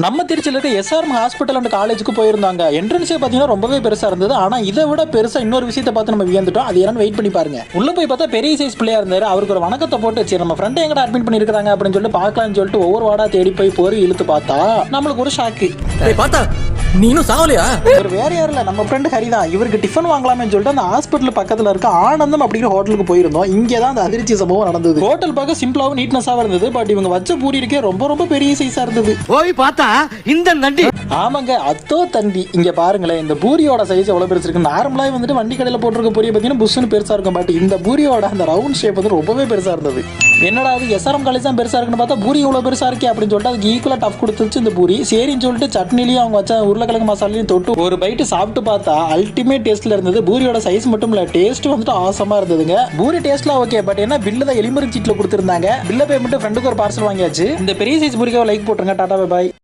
நம்ம திருச்சியில் இருக்க எஸ்ஆர்எம் ஹாஸ்பிட்டல் அண்ட் காலேஜுக்கு போயிருந்தாங்க. என்ட்ரன்ஸே பார்த்தீங்கன்னா ரொம்பவே பெருசா இருந்தது. ஆனால் இதை விட பெருசா இன்னொரு விஷயத்தை பார்த்து நம்ம வியந்துட்டோம். அது என்னன்னு வெயிட் பண்ணி பாருங்க. உள்ள போய் பார்த்தா பெரிய சைஸ் பிள்ளையா இருந்தாரு. அவருக்கு ஒரு வணக்கத்தை போட்டு சரி நம்ம ஃப்ரெண்ட் எங்கடா அட்மிட் பண்ணிருக்காங்க அப்படின்னு சொல்லிட்டு பார்க்கலாம்னு சொல்லிட்டு ஒவ்வொரு வாடா தேடி போய் போய் இழுத்து பார்த்தா நம்மளுக்கு ஒரு ஷாக்கு பார்த்தா நீ இன்னும் சாவலையா? இவர் வேற யாரும் இல்ல நம்ம ஃப்ரெண்டு ஹரிதான். இவருக்கு டிஃபன் வாங்கலாம்னு சொல்லிட்டு அந்த ஹாஸ்பிட்டல் பக்கத்துல இருக்க ஆனந்தம் அப்படிங்கிற ஹோட்டலுக்கு போயிருந்தோம். இங்கே தான் அந்த அதிர்ச்சி சம்பவம் நடந்தது. ஹோட்டல் பார்க்க சிம்பிளாவும் நீட்னஸாவும் இருந்தது. பட் இவங்க வச்ச பூரி இருக்கே ரொம்ப ரொம்ப பெரிய சைஸா இருந்தது. போய் பார்த்தா இந்த நண்டி. ஆமாங்க அத்தோ தண்டி இங்க பாருங்களேன் இந்த பூரியோட சைஸ் எவ்வளவு பெருசு இருக்கு. நார்மலா வந்துட்டு வண்டி கடையில போட்டிருக்க பூரியை பார்த்தீங்கன்னா புஷ்னு பெருசா இருக்கும். பட் இந்த பூரியோட அந்த ரவுண்ட் ஷேப் வந்து ரொம்பவே பெருசா இருந்தது. என்னடா அது எஸ்ஆர்எம் காலேஜ் தான் பெருசா இருக்குன்னு பார்த்தா பூரி இவ்வளவு பெருசா இருக்கே அப்படின்னு சொல்லிட்டு அதுக்கு ஈக்குவலா டஃப் கொடுத்துச்சு இந்த பூரி. சரின்னு சொல்லிட்டு சட்னிலையும் அவங்க வச்ச உருளைக்கிழங்கு மசாலையும் தொட்டு ஒரு பைட்டு சாப்பிட்டு பார்த்தா அல்டிமேட் டேஸ்ட்ல இருந்தது. பூரியோட சைஸ் மட்டும் இல்ல டேஸ்ட் வந்துட்டு ஆசமா இருந்ததுங்க. பூரி டேஸ்ட்லாம் ஓகே பட் என்ன பில்லு தான் எலிமுறை சீட்ல கொடுத்துருந்தாங்க. பில்ல பேமெண்ட் ஃப்ரெண்டுக்கு ஒரு பார்சல் வாங்கியாச்சு. இந்த பெரிய சைஸ் பூரிக்காக லைக் போட்டுருங்க டாடா பாய்